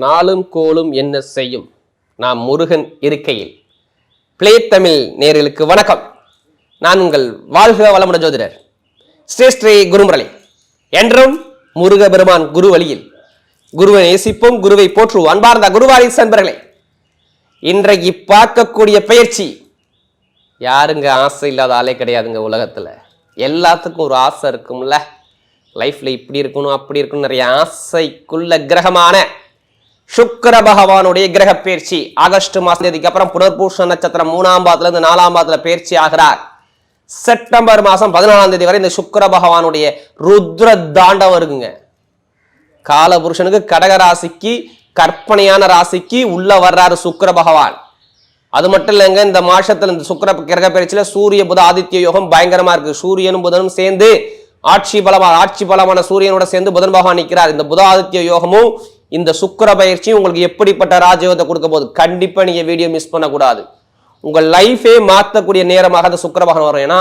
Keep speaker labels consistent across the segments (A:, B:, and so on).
A: நாளும் கோலும் என்ன செய்யும்? நாம் முருகன் இருக்கையில். பிளே தமிழ் நேர்களுக்கு வணக்கம். நான் உங்கள் வாழ்க வளமுட ஜோதிடர். ஸ்ரீ ஸ்ரீ குருமுரளி. என்றும் முருக பெருமான் குரு வழியில் குருவை நேசிப்போம் குருவை போற்றுவோம். அன்பார்ந்த குருவாரி சன்பர்களே இன்றைக்கு பார்க்கக்கூடிய பயிற்சி யாருங்க ஆசை இல்லாத ஆளே கிடையாதுங்க உலகத்தில். எல்லாத்துக்கும் ஒரு ஆசை இருக்கும்ல. லைஃப்பில் இப்படி இருக்கணும் அப்படி இருக்கணும் நிறைய ஆசைக்குள்ள கிரகமான சுக்கர பகவானுடைய கிரக பயிற்சி. ஆகஸ்ட் மாசத்துக்கு அப்புறம் புனர்பூஷ நட்சத்திரம் மூணாம் பாதத்துல இருந்து நாலாம் பாதத்துல பயிற்சி ஆகிறார். செப்டம்பர் மாசம் பதினாலாம் தேதி வரை இந்த சுக்கிர பகவானுடைய ருத்ர தாண்டவம் இருக்குங்க. காலபுருஷனுக்கு கடக ராசிக்கு கற்பனையான ராசிக்கு உள்ள வர்றாரு சுக்கர பகவான். அது மட்டும் இல்லைங்க இந்த மாசத்துல இந்த சுக்கிர கிரக பயிற்சியில சூரிய புத ஆதித்ய யோகம் பயங்கரமா இருக்கு. சூரியனும் புதனும் சேர்ந்து ஆட்சி பலமா ஆட்சி பலமான சூரியனோட சேர்ந்து புதன் பகவான் நிற்கிறார் இந்த புத ஆதித்ய யோகமும் இந்த சுக்கிர பயிற்சி உங்களுக்கு எப்படிப்பட்ட ராஜயோகத்தை கொடுக்க போகுது? கண்டிப்பாக நீங்கள் வீடியோ மிஸ் பண்ணக்கூடாது. உங்கள் லைஃபே மாற்றக்கூடிய நேரமாக அந்த சுக்கர பகவான் வரும். ஏன்னா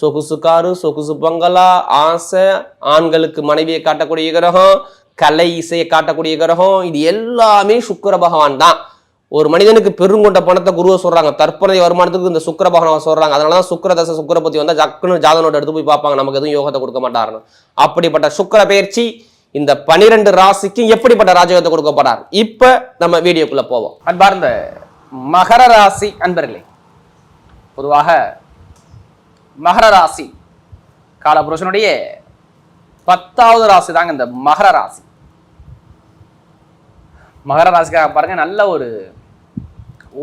A: சொகுசு காரு சொகுசு பங்களா ஆசை ஆண்களுக்கு மனைவியை காட்டக்கூடிய கிரகம் கலை இசையை காட்டக்கூடிய கிரகம் இது எல்லாமே சுக்கர பகவான் தான். ஒரு மனிதனுக்கு பெருங்கொண்ட பணத்தை குருவை சொல்றாங்க. தற்போதைய வருமானத்துக்கு இந்த சுக்கர பகவான் சொல்றாங்க. அதனால தான் சுக்கர தசை சுக்கிர பத்தி ஜக்குன்னு ஜாதனோட எடுத்து போய் பார்ப்பாங்க. நமக்கு எதுவும் யோகத்தை கொடுக்க மாட்டாருன்னு. அப்படிப்பட்ட சுக்கர பயிற்சி இந்த பனிரெண்டு ராசிக்கும் எப்படிப்பட்ட ராஜயோகத்தை கொடுக்க போறார்? இப்ப நம்ம வீடியோக்குள்ள போவோம்.
B: அன்பார்ந்த மகர ராசி அன்பர்களே பொதுவாக மகர ராசி காலபுருஷனுடைய பத்தாவது ராசி தாங்க இந்த மகர ராசி. மகர ராசிக்காக பாருங்க நல்ல ஒரு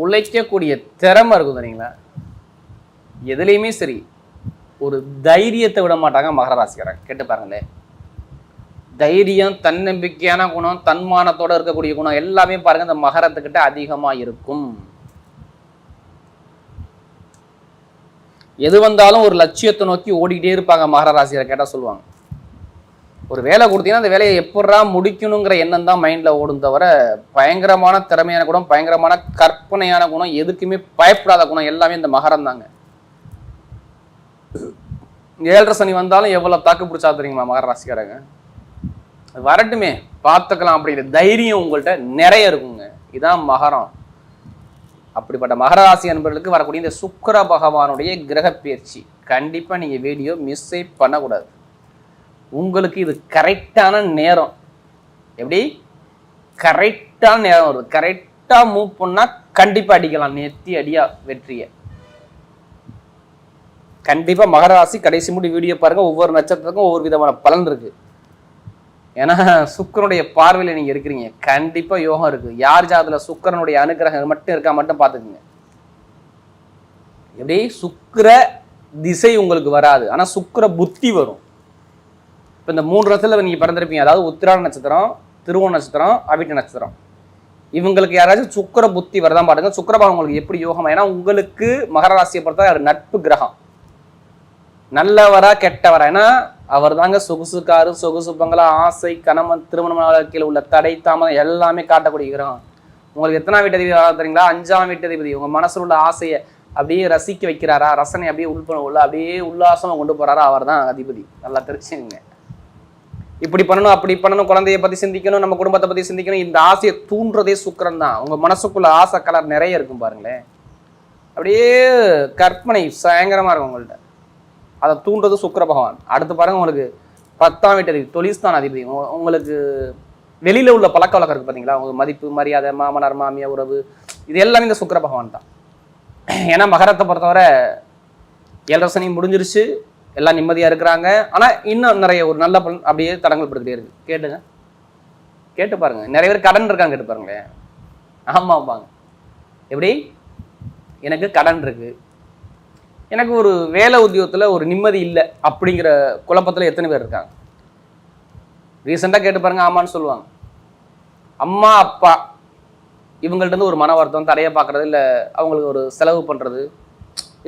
B: உழைக்கக்கூடிய திறமை இருக்கும் தெரியுங்களா? எதுலேயுமே சரி ஒரு தைரியத்தை விட மாட்டாங்க மகர ராசிக்காரங்க. கேட்டு பாருங்களேன். தைரியம் தன்னம்பிக்கையான குணம் தன்மானத்தோட இருக்கக்கூடிய குணம் எல்லாமே பாருங்க இந்த மகரத்துக்கிட்ட அதிகமா இருக்கும். எது வந்தாலும் ஒரு லட்சியத்தை நோக்கி ஓடிக்கிட்டே இருப்பாங்க மகர ராசியை கேட்டா சொல்லுவாங்க. ஒரு வேலை கொடுத்தீங்கன்னா அந்த வேலையை எப்படா முடிக்கணுங்கிற எண்ணம் தான் மைண்ட்ல ஓடும் தவிர பயங்கரமான திறமையான குணம் பயங்கரமான கற்பனையான குணம் எதுக்குமே பயப்படாத குணம் எல்லாமே இந்த மகரம் தாங்க. ஏழரை சனி வந்தாலும் எவ்வளவு தாக்கு பிடிச்சா தெரியுமா மகர ராசிக்காரங்க? வரட்டுமே பார்த்துக்கலாம் அப்படிங்கிற தைரியம் உங்கள்கிட்ட நிறைய இருக்குங்க. இதான் மகரம். அப்படிப்பட்ட மகராசி அன்பர்களுக்கு வரக்கூடிய இந்த சுக்கர பகவானுடைய கிரக பயிற்சி கண்டிப்பாக நீங்கள் வீடியோ மிஸ்ஸே பண்ணக்கூடாது. உங்களுக்கு இது கரெக்டான நேரம். எப்படி? கரெக்டான நேரம் வருது. கரெக்டாக மூவ் பண்ணால் கண்டிப்பாக அடிக்கலாம். நெத்தி அடியா வெற்றியை. கண்டிப்பாக மகராசி கடைசி முடி வீடியோ பாருங்கள் ஒவ்வொரு நட்சத்திரத்துக்கும் ஒவ்வொரு விதமான பலன் இருக்குது ஏன்னா சுக்கரனுடைய பார்வையில் நீங்க இருக்கிறீங்க. கண்டிப்பா யோகம் இருக்கு. யார் ஜாதத்துல சுக்கரனுடைய அனுகிரகம் மட்டும் இருக்கா மட்டும் பார்த்துக்குங்க. எப்படி சுக்கர திசை உங்களுக்கு வராது. ஆனா சுக்கர புத்தி வரும். இப்ப இந்த மூன்று ரத்தில் நீங்க பிறந்திருப்பீங்க. அதாவது உத்திராட நட்சத்திரம் திருவோண நட்சத்திரம் அவிட்ட நட்சத்திரம். இவங்களுக்கு யாராச்சும் சுக்கிர புத்தி வரதான் பாருங்க. சுக்கரபாவம் உங்களுக்கு எப்படி யோகம்? ஏன்னா உங்களுக்கு மகர ராசியை பொறுத்தவரை அவர் நட்பு கிரகம். நல்லவரா கெட்டவரா? ஏன்னா அவர் தாங்க சொகுசு காரு சொகுசு பங்களா ஆசை கணவன் திருமண வாழ்க்கையில் உள்ள தடை தாமதம் எல்லாமே காட்டக்கூடிய கிரகம் உங்களுக்கு எத்தனாம் வீட்டதிபதி வராது தெரியுங்களா? அஞ்சாம் வீட்டதிபதி உங்க மனசுல உள்ள ஆசையை அப்படியே ரசிக்க வைக்கிறாரா? ரசனை அப்படியே உள்பண உள்ள அப்படியே உல்லாசமா கொண்டு போறாரா? அவர் தான் அதிபதி. நல்லா தெரிச்சுங்க இப்படி பண்ணணும் அப்படி பண்ணணும் குழந்தைய பத்தி சிந்திக்கணும் நம்ம குடும்பத்தை பத்தி சிந்திக்கணும் இந்த ஆசையை தூண்டுறதே சுக்கரம் தான் உங்க மனசுக்குள்ள ஆசை கலர் நிறைய இருக்கும் பாருங்களேன். அப்படியே கற்பனை பயங்கரமா இருக்கும் உங்கள்கிட்ட அதை தூண்டுறது சுக்கிர பகவான். அடுத்து பாருங்க உங்களுக்கு பத்தாம் வீட்டு அதிபதி தொழில்ஸ்தான் அதிபதி. உங்களுக்கு வெளியில் உள்ள பழக்க வழக்கம் இருக்குது பார்த்தீங்களா உங்க மதிப்பு மரியாதை மாமனார் மாமியா உறவு இது எல்லாமே இந்த சுக்கிர பகவான் தான். ஏன்னா மகரத்தை பொறுத்தவரை ஏழரசனையும் முடிஞ்சிருச்சு. எல்லாம் நிம்மதியாக இருக்கிறாங்க. ஆனால் இன்னும் நிறைய ஒரு நல்ல பலன் அப்படியே தடங்கள் படுத்துகிட்டே இருக்குது கேட்டுங்க. கேட்டு பாருங்கள் நிறைய பேர் கடன் இருக்காங்க கேட்டு பாருங்களேன். ஆமாம் ஆமாங்க எப்படி? எனக்கு கடன் இருக்குது எனக்கு ஒரு வேலை உத்தியோகத்தில் ஒரு நிம்மதி இல்லை அப்படிங்கிற குழப்பத்தில் எத்தனை பேர் இருக்காங்க? ரீசெண்டாக கேட்டு பாருங்க ஆமான்னு சொல்லுவாங்க. அம்மா அப்பா இவங்கள்ட்ட இருந்து ஒரு மன வருத்தம் தடையை பார்க்குறது இல்லை அவங்களுக்கு ஒரு செலவு பண்ணுறது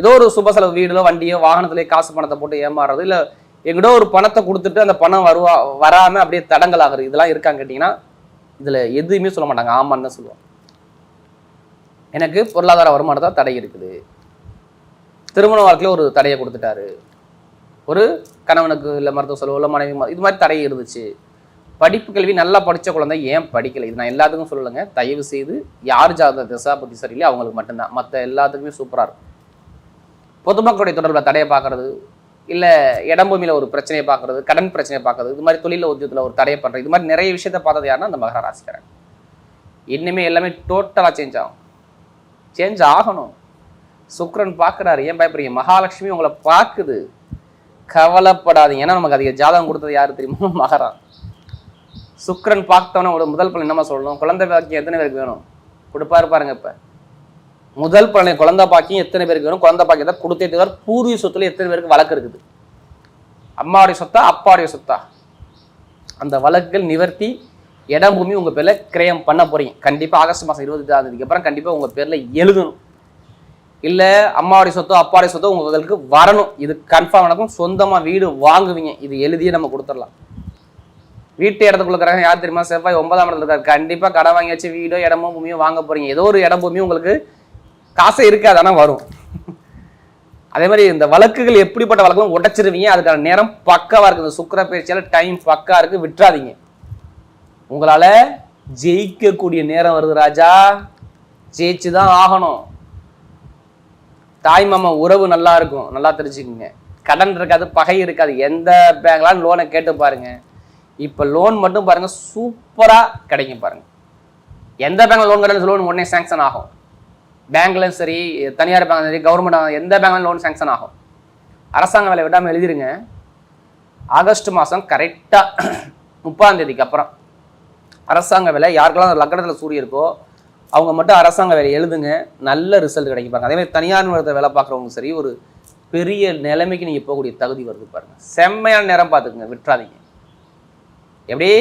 B: ஏதோ ஒரு சுப செலவு வீடோ வண்டியோ வாகனத்திலே காசு பணத்தை போட்டு ஏமாறுறது இல்லை எங்கிட்ட ஒரு பணத்தை கொடுத்துட்டு அந்த பணம் வருவா வராமல் அப்படியே தடங்கல் ஆகுறது இதெல்லாம் இருக்கான்னு கேட்டிங்கன்னா இதில் எதுவுமே சொல்ல மாட்டாங்க. ஆமான்னு தான் சொல்லுவாங்க. எனக்கு பொருளாதார வருமானத்தை தடை இருக்குது. திருமண வாழ்க்கையில் ஒரு தடையை கொடுத்துட்டாரு. ஒரு கணவனுக்கு இல்லை மருத்துவ செலவு இல்லை மனைவி ம- இது மாதிரி தடை இருந்துச்சு. படிப்பு கல்வி நல்லா படித்த குழந்தை ஏன் படிக்கலை? இது நான் எல்லாத்துக்கும் சொல்லலைங்க தயவு செய்து யார் ஜாத திசா புத்தி சரியில்லையோ அவங்களுக்கு மட்டும்தான். மற்ற எல்லாத்துக்குமே சூப்பராக இருக்கும். பொதுமக்களுடைய தொடர்பில் தடையை பார்க்கறது இல்லை இடம்பூமியில் ஒரு பிரச்சனையை பார்க்கறது கடன் பிரச்சனையை பார்க்கறது இது மாதிரி தொழில் உத்தியத்தில் ஒரு தடையை பண்ணுறது இது மாதிரி நிறைய விஷயத்தை பார்த்தது யாருன்னா அந்த மகர ராசிக்காரன் இனிமே எல்லாமே டோட்டலாக சேஞ்ச் ஆகும். சேஞ்ச் ஆகணும். சுக்ரன் பார்க்குறாரு. ஏன் பயப்படுறீங்க? மகாலட்சுமி உங்களை பார்க்குது. கவலைப்படாதீங்க. ஏன்னா நமக்கு அதிக ஜாதகம் கொடுத்தது யாரு தெரியுமோ? மகரா. சுக்ரன் பார்த்தவன ஒரு முதல் பலன் என்னமா சொல்லணும்? குழந்தை பாக்கியம் எத்தனை பேருக்கு வேணும்? கொடுப்பாரு பாருங்க இப்போ. முதல் பலனை குழந்தை பாக்கியம் எத்தனை பேருக்கு வேணும்? குழந்தை பாக்கியத்தை கொடுத்துட்டு வர பூர்வீக சொத்துல எத்தனை பேருக்கு வழக்கு இருக்குது? அம்மாவுடைய சொத்தா அப்பாவுடைய சொத்தா? அந்த வழக்குகள் நிவர்த்தி இடம் பூமி உங்கள் பேரில் கிரயம் பண்ண போகிறீங்க கண்டிப்பாக ஆகஸ்ட் மாதம் இருபத்தி தேதிக்கு அப்புறம் கண்டிப்பாக உங்கள் பேரில் எழுதணும். இல்லை அம்மாவுடைய சொத்தோ அப்பாவுடைய சொத்தோ உங்களுக்கு வரணும். இது கன்ஃபார்ம் நடக்கும். சொந்தமாக வீடு வாங்குவீங்க. இது எழுதியே நம்ம கொடுத்துடலாம். வீட்டு இடத்துக்குள்ள கிரகம் யார் தெரியுமா? செவ்வாய் ஒன்பதாம் இடத்துல இருக்காரு. கண்டிப்பாக கடன் வாங்கி வச்சு வீடோ இடமோ பூமியோ வாங்க போகிறீங்க ஏதோ ஒரு இடம் பூமியும் உங்களுக்கு காசே இருக்காது ஆனால் வரும். அதே மாதிரி இந்த வழக்குகள் எப்படிப்பட்ட வழக்குகளும் உடைச்சிருவீங்க. அதுக்கான நேரம் பக்காவாக இருக்குது இந்த சுக்கர பயிற்சியால் டைம் பக்கா இருக்குது விட்டுறாதீங்க. உங்களால் ஜெயிக்கக்கூடிய நேரம் வருது ராஜா. ஜெயிச்சு தான் ஆகணும். தாய் மாமா உறவு நல்லா இருக்கும். நல்லா தெரிஞ்சுக்குங்க. கடன் இருக்காது பகை இருக்காது. எந்த பேங்க்லாம் லோனை கேட்டு பாருங்க. இப்போ லோன் மட்டும் பாருங்க சூப்பராக கிடைக்கும் பாருங்க. எந்த பேங்க்ல லோன் கிடையாது லோன் உடனே சேங்ஷன் ஆகும். பேங்க்லையும் சரி தனியார் பேங்க் சரி கவர்மெண்ட் எந்த பேங்க்ல லோன் சேங்ஷன் ஆகும். அரசாங்க வேலை விடாமல் எழுதிருங்க. ஆகஸ்ட் மாதம் கரெக்டாக முப்பதாம் தேதிக்கு அப்புறம் அரசாங்க வேலை யாருக்கெல்லாம் லக்கணத்தில் சூரிய இருக்கோ அவங்க மட்டும் அரசாங்க வேலை எழுதுங்க நல்ல ரிசல்ட் கிடைக்கும் பாருங்க. அதே மாதிரி தனியார் நிறுவனத்தை வேலை பார்க்குறவங்க சரி ஒரு பெரிய நிலைமைக்கு நீங்கள் போகக்கூடிய தகுதி வருது பாருங்க. செம்மையான நேரம் பார்த்துக்குங்க விட்டுறாதீங்க. எப்படி?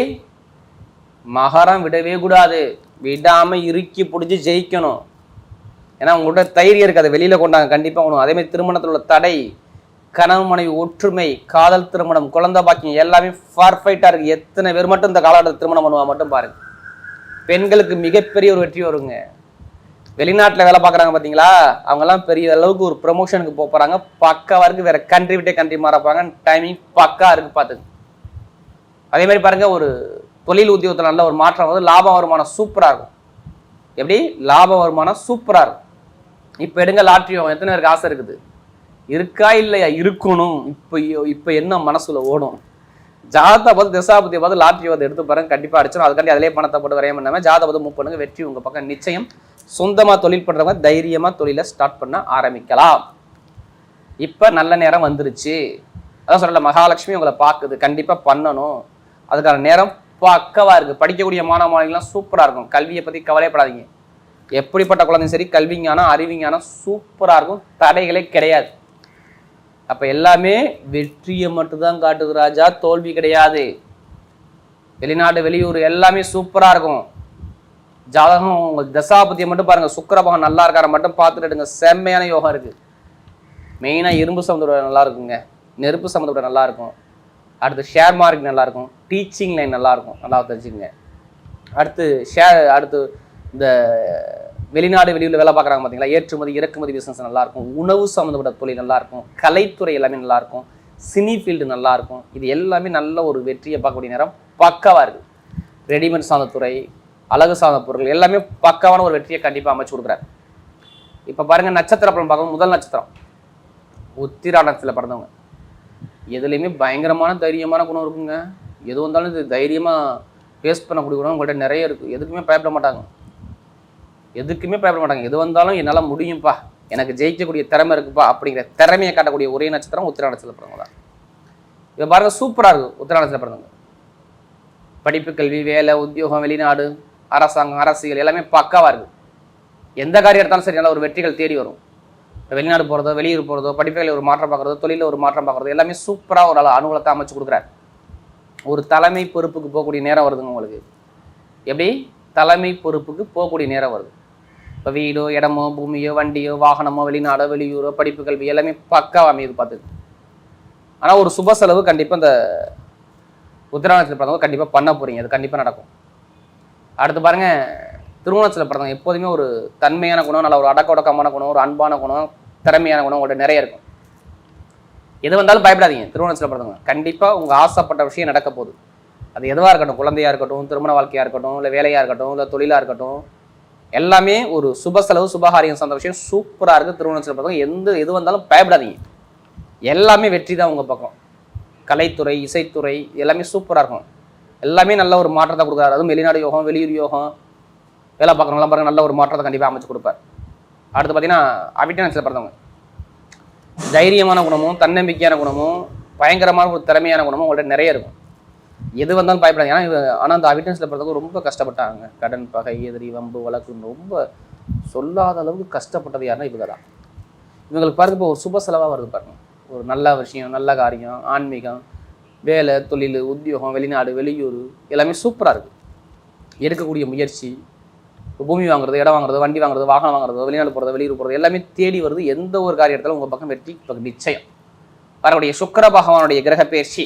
B: மகாரம் விடவே கூடாது. விடாமல் இறுக்கி பிடிச்சி ஜெயிக்கணும். ஏன்னா உங்கள்கிட்ட தைரியம் இருக்காது வெளியில் கொண்டாங்க கண்டிப்பாக உணவு அதே மாதிரி திருமணத்தில் உள்ள தடை கணவு மனைவி ஒற்றுமை காதல் திருமணம் குழந்தை பாக்கியம் எல்லாமே பர்ஃபெக்டாக இருக்குது எத்தனை பேர் மட்டும் இந்த காலகட்டத்தில் திருமணம் பண்ணுவா மட்டும் பாருங்கள் பெண்களுக்கு மிகப்பெரிய ஒரு வெற்றி வருங்க. வெளிநாட்டில் வேலை பார்க்குறாங்க பார்த்தீங்களா அவங்கெல்லாம் பெரிய அளவுக்கு ஒரு ப்ரொமோஷனுக்கு போக போறாங்க. பக்காவா இருக்கு. வேற கண்ட்ரி விட்டே கண்ட்ரி மாறப்பாங்க டைமிங் பக்கா இருக்கு பார்த்துங்க அதே மாதிரி பாருங்கள் ஒரு தொழில் உத்தியோகத்தில் நல்ல ஒரு மாற்றம் வந்து லாப வருமானம் சூப்பராக இருக்கும். எப்படி? லாப வருமானம் சூப்பராக இருக்கும். இப்போ எடுங்க லாட்ரி எத்தனை பேருக்கு ஆசை இருக்குது? இருக்கா இல்லையா? இருக்கணும். இப்போ இப்போ என்ன மனசில் ஓடும்? ஜாதகத்தை பார்த்து திசாபதியை பார்த்து லாட்ரி வந்து எடுத்து பாருங்க கண்டிப்பாக அடிச்சிடும் அதுக்காண்டி அதிலே பணத்தை போட்டு வரையம் பண்ணாமல் ஜாதகத்தை பார்த்து மூவ் பண்ணுங்க. வெற்றி உங்க பக்கம் நிச்சயம். சொந்தமாக தொழில் பண்ணுறவங்க தைரியமாக தொழிலை ஸ்டார்ட் பண்ண ஆரம்பிக்கலாம். இப்போ நல்ல நேரம் வந்துருச்சு. அதான் சொல்லல மகாலட்சுமி உங்களை பார்க்குது. கண்டிப்பாக பண்ணணும். அதுக்கான நேரம் பக்கவாக இருக்குது படிக்கக்கூடிய மாணவ மாணவிகள்லாம் சூப்பராக இருக்கும். கல்வியை பற்றி கவலைப்படாதீங்க எப்படிப்பட்ட குழந்தையும் சரி கல்விஞானம் அறிவிஞானம் சூப்பராக இருக்கும். தடைகளே கிடையாது. அப்ப எல்லாமே வெற்றியை மட்டும்தான் காட்டுது ராஜா. தோல்வி கிடையாது. வெளிநாடு வெளியூர் எல்லாமே சூப்பரா இருக்கும். ஜாதகம் உங்க தசாபதியை மட்டும் பாருங்க. சுக்கரபகம் நல்லா இருக்கார மட்டும் பார்த்துட்டு எடுங்க. செம்மையான யோகம் இருக்கு. மெயினா இரும்பு சம்மந்தோட நல்லா இருக்குங்க. நெருப்பு சம்மந்தோட நல்லா இருக்கும். அடுத்து ஷேர் மார்க்கெட் நல்லா இருக்கும். டீச்சிங் லைன் நல்லா இருக்கும். நல்லா தெரிஞ்சுக்கங்க. அடுத்து ஷேர் அடுத்து இந்த வெளிநாடு வெளியில் வேலை பார்க்குறாங்க பார்த்தீங்களா ஏற்றுமதி இறக்குமதி பிசினஸ் நல்லா இருக்கும் உணவு சம்மந்தப்பட்ட தொழில் நல்லாயிருக்கும் கலைத்துறை எல்லாமே நல்லாயிருக்கும் சினி ஃபீல்டு நல்லா இருக்கும் இது எல்லாமே நல்ல ஒரு வெற்றியை பார்க்கக்கூடிய நேரம் பக்கவாக இருக்குது ரெடிமேட் சார்ந்த துறை அழகு சார்ந்த பொருட்கள் எல்லாமே பக்காவான ஒரு வெற்றியை கண்டிப்பாக அமைச்சு கொடுக்குறாரு. இப்போ பாருங்கள் நட்சத்திர பலன் பார்க்கணும் முதல் நட்சத்திரம். உத்திராடத்தில் பிறந்தவங்க. எதுலேயுமே பயங்கரமான தைரியமான குணம் இருக்குங்க. எது வந்தாலும் இது தைரியமாக ஃபேஸ் பண்ணக்கூடிய குணம் உங்கள்கிட்ட நிறைய இருக்குது எதுக்குமே பயப்பட மாட்டாங்க. எதுக்குமே பயப்பட மாட்டாங்க. எது வந்தாலும் என்னால் முடியும்ப்பா எனக்கு ஜெயிக்கக்கூடிய திறமை இருக்குப்பா அப்படிங்கிற திறமையை காட்டக்கூடிய ஒரே நட்சத்திரம் உத்திர நட்சத்திரத்தில் பிறந்தவங்க தான். இதை பாருங்கள் சூப்பராக இருக்கும் உத்திர நட்சத்திரத்தில் பிறந்தவங்க. படிப்பு கல்வி வேலை உத்தியோகம் வெளிநாடு அரசாங்கம் அரசியல் எல்லாமே பக்காவாக இருக்குது எந்த காரியம் எடுத்தாலும் சரி நல்ல ஒரு வெற்றிகள் தேடி வரும். வெளிநாடு போகிறதோ வெளியூர் போகிறதோ படிப்புகளில் ஒரு மாற்றம் பார்க்குறதோ தொழிலில் ஒரு மாற்றம் பார்க்குறதோ எல்லாமே சூப்பராக ஒரு அனுகூலத்தை அமைச்சு கொடுக்குறாரு. ஒரு தலைமை பொறுப்புக்கு போகக்கூடிய நேரம் வருதுங்க உங்களுக்கு. எப்படி? தலைமை பொறுப்புக்கு போகக்கூடிய நேரம் வருது. இப்போ வீடோ இடமோ பூமியோ வண்டியோ வாகனமோ வெளிநாடோ வெளியூரோ படிப்பு கல்வி எல்லாமே பக்காவாக அமையுது பார்த்துக்கு ஆனால் ஒரு சுப செலவு கண்டிப்பாக இந்த உத்தராணத்தில் பிறந்தவங்க கண்டிப்பாக பண்ண போகிறீங்க அது கண்டிப்பாக நடக்கும். அடுத்து பாருங்கள் திருமணத்தில் பிறந்தவங்க எப்போதுமே ஒரு தன்மையான குணம் நல்ல ஒரு அடக்க ஒடக்கமான குணம் ஒரு அன்பான குணம் திறமையான குணம் உங்கள்கிட்ட நிறைய இருக்கும். எது வந்தாலும் பயப்படாதீங்க. திருமணத்தில் பிறந்தவங்க கண்டிப்பாக உங்கள் ஆசைப்பட்ட விஷயம் நடக்க போகுது. அது எதுவாக இருக்கட்டும் குழந்தையா இருக்கட்டும் திருமண வாழ்க்கையாக இருக்கட்டும் இல்லை வேலையாக இருக்கட்டும் இல்லை தொழிலாக இருக்கட்டும் எல்லாமே ஒரு சுப செலவு சுபகாரியம் சார்ந்த விஷயம். சூப்பராக இருக்குது திருவண்ணாமலை பக்கம். எந்த எது வந்தாலும் பயப்படாதீங்க. எல்லாமே வெற்றி தான் உங்கள் பக்கம். கலைத்துறை இசைத்துறை எல்லாமே சூப்பராக இருக்கும். எல்லாமே நல்ல ஒரு மாற்றத்தை கொடுக்குறாரு. அதுவும் வெளிநாடு யோகம் வெளியூர் யோகம். வேலை பார்க்குறவங்களாம் பாருங்கள் நல்ல ஒரு மாற்றத்தை கண்டிப்பாக அமைச்சு கொடுப்பார். அடுத்து பார்த்தீங்கன்னா அவிட்டனஸில் பிறந்தவங்க தைரியமான குணமும் தன்னம்பிக்கையான குணமும் பயங்கரமான ஒரு திறமையான குணமும் உங்கள்கிட்ட நிறைய இருக்கும். எது வந்தாலும் பயப்படாது ஏன்னா ஆனால் அந்த அவிட்டன்ஸில் போகிறதுக்கு ரொம்ப கஷ்டப்பட்டாங்க. கடன் பகை எதிரி வம்பு வழக்குன்னு ரொம்ப சொல்லாத அளவுக்கு கஷ்டப்பட்டது யாருன்னா இவங்க தான் இவங்களுக்கு பாருங்க இப்போ ஒரு சுப செலவாக வருது பாருங்க. ஒரு நல்ல விஷயம் நல்ல காரியம் ஆன்மீகம் வேலை தொழில் உத்தியோகம் வெளிநாடு வெளியூர் எல்லாமே சூப்பராக இருக்குது எடுக்கக்கூடிய முயற்சி பூமி வாங்குறது இடம் வாங்குறது வண்டி வாங்குறது வாகனம் வாங்குறது வெளிநாடு போகிறது வெளியூர் போகிறது எல்லாமே தேடி வருது. எந்த ஒரு காரியத்தாலும் உங்கள் பக்கம் வெற்றி பக்கம் நிச்சயம். வரக்கூடிய சுக்கர பகவானுடைய கிரக பயிற்சி